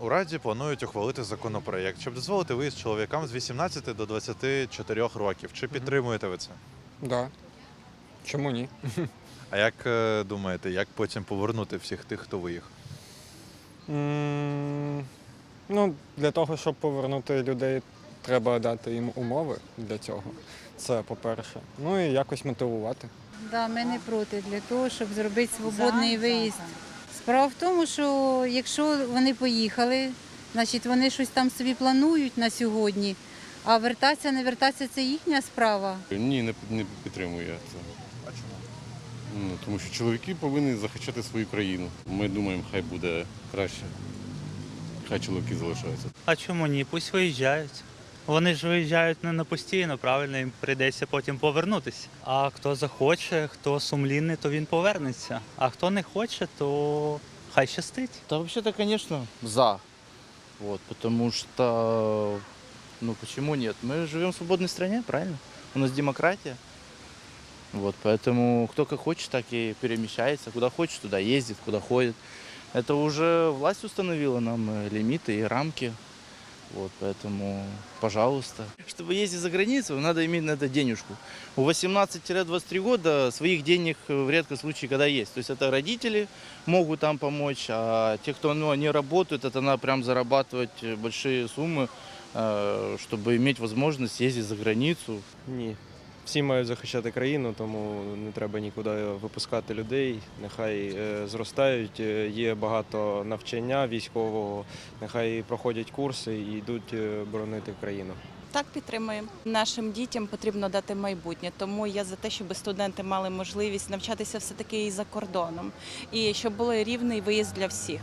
У Раді планують ухвалити законопроєкт, щоб дозволити виїзд чоловікам з 18 до 24 років. Чи підтримуєте ви це? Да. Чому ні? А як е, думаєте, як потім повернути всіх тих, хто виїхав? М, Ну, для того, щоб повернути людей, треба дати їм умови для цього. Це по-перше. Ну і якось мотивувати. Да, ми не проти для того, щоб зробити свободний виїзд. Справа в тому, що якщо вони поїхали, значить вони щось там собі планують на сьогодні, а вертатися, не вертатися це їхня справа. Ні, не, не підтримую я це. А чому? Ну, тому що чоловіки повинні захищати свою країну. Ми думаємо, хай буде краще. Хай чоловіки залишаються. А чому ні? Пусть виїжджають. Вони ж виїжджають не на постійно, правильно, їм прийдеться потім повернутися. А хто захоче, хто сумлінний, то він повернеться. А хто не хоче, то хай щастить. Да вообще-то, конечно, за. Вот, потому что, ну почему нет? Мы живем в свободной стране, правильно? У нас демократия. Вот, поэтому кто как хочет, так и перемещается. Куда хочет, туда ездит, куда ходит. Это уже власть установила нам э, лимиты и рамки. Вот, поэтому, пожалуйста. Чтобы ездить за границу, надо иметь на это денежку. У 18-23 года своих денег э, в редком случае, когда есть. То есть это родители могут там помочь, а те, кто ну, не работают, это надо прям зарабатывать большие суммы, э, чтобы иметь возможность ездить за границу. Ні. Всі мають захищати країну, тому не треба нікуди випускати людей. Нехай е, зростають. Е, Є багато навчання військового, нехай проходять курси і йдуть е, боронити країну. Так, підтримуємо. Нашим дітям потрібно дати майбутнє, тому я за те, щоб студенти мали можливість навчатися все таки і за кордоном, і щоб був рівний виїзд для всіх.